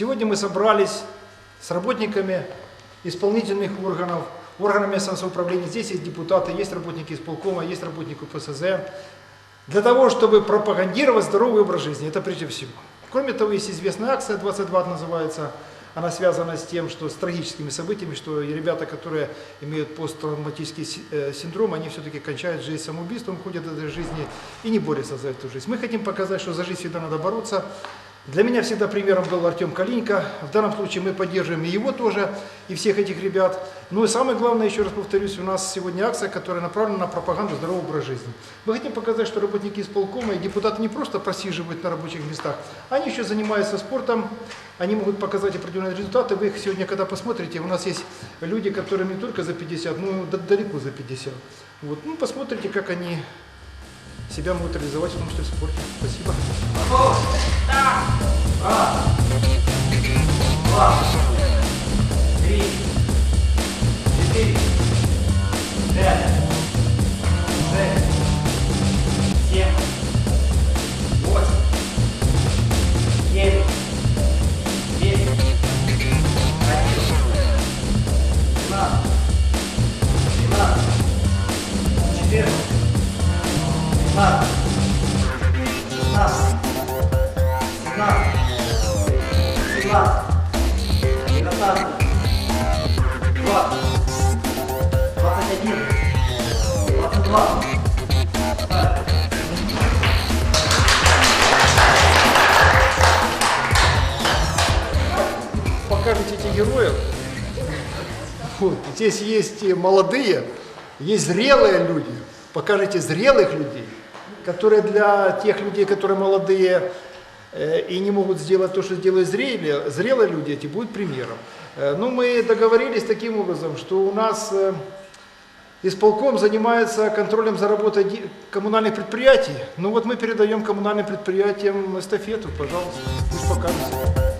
Сегодня мы собрались с работниками исполнительных органов, органами местного самоуправления. Здесь есть депутаты, есть работники исполкома, есть работники ПСЗ. Для того, чтобы пропагандировать здоровый образ жизни. Это прежде всего. Кроме того, есть известная акция 22 называется. Она связана с тем, что с трагическими событиями, что ребята, которые имеют посттравматический э, синдром, они все-таки кончают жизнь самоубийством, ходят от этой жизни и не борются за эту жизнь. Мы хотим показать, что за жизнь всегда надо бороться. Для меня всегда примером был Артем Калинько. В данном случае мы поддерживаем и его тоже, и всех этих ребят. Ну и самое главное, еще раз повторюсь, у нас сегодня акция, которая направлена на пропаганду здорового образа жизни. Мы хотим показать, что работники исполкома и депутаты не просто просиживают на рабочих местах, они еще занимаются спортом, они могут показать определенные результаты. Вы их сегодня, когда посмотрите, у нас есть люди, которым не только за 50, но да- далеко за 50. Вот. Ну, посмотрите, как они себя могут реализовать, в том числе в спорте. Спасибо. 20, 21, 22. покажете этих героев. Вот. Здесь есть молодые, есть зрелые люди. Покажите зрелых людей, которые для тех людей, которые молодые и не могут сделать то, что сделают зрелые, зрелые люди, эти будут примером. Э, ну, мы договорились таким образом, что у нас э, исполком занимается контролем за работой коммунальных предприятий. Ну вот мы передаем коммунальным предприятиям эстафету, пожалуйста, пусть покажете.